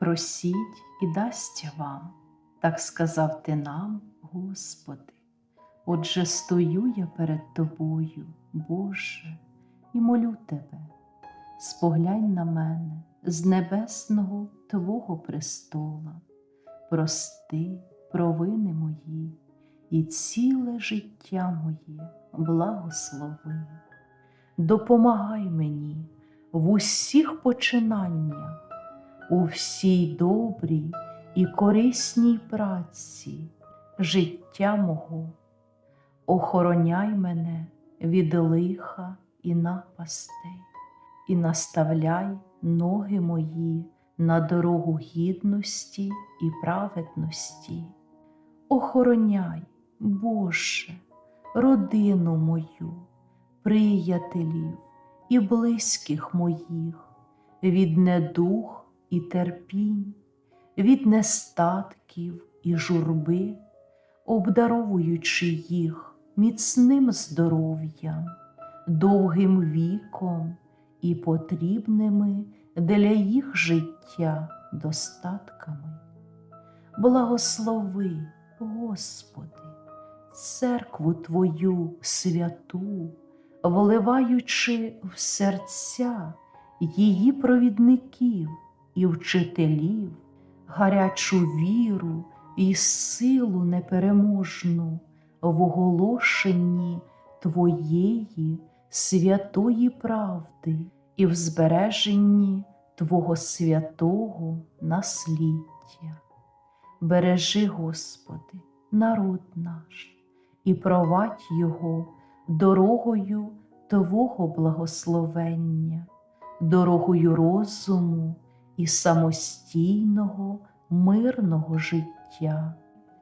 Просіть і дасть вам, так сказав ти нам, Господи. Отже, стою я перед Тобою, Боже, і молю Тебе, споглянь на мене з небесного Твого престола, прости провини мої і ціле життя моє благослови. Допомагай мені в усіх починаннях, у всій добрій і корисній праці життя мого. Охороняй мене від лиха і напастей, і наставляй ноги мої на дорогу гідності і праведності. Охороняй, Боже, родину мою, приятелів і близьких моїх, від недух і терпінь, від нестатків і журби, обдаровуючи їх міцним здоров'ям, довгим віком і потрібними для їх життя достатками. Благослови, Господи, церкву Твою святу, вливаючи в серця її провідників і вчителів, гарячу віру і силу непереможну в оголошенні Твоєї святої правди і в збереженні Твого святого насліддя. Бережи, Господи, народ наш і провадь його дорогою Твого благословення, дорогою розуму і самостійного, мирного життя,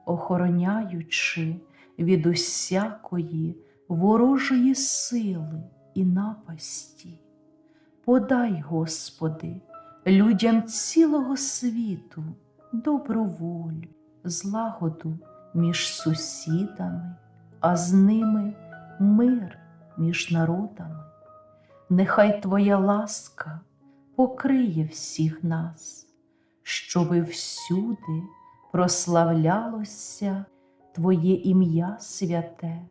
охороняючи від усякої ворожої сили і напасті. Подай, Господи, людям цілого світу добру волю, злагоду між сусідами, а з ними мир між народами. Нехай Твоя ласка покриє всіх нас, щоби всюди прославлялося Твоє ім'я святе,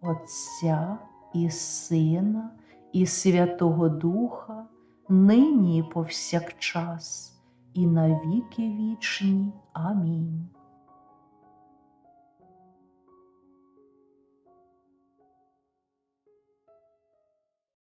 Отця і Сина, і Святого Духа, нині повсякчас, і навіки вічні. Амінь.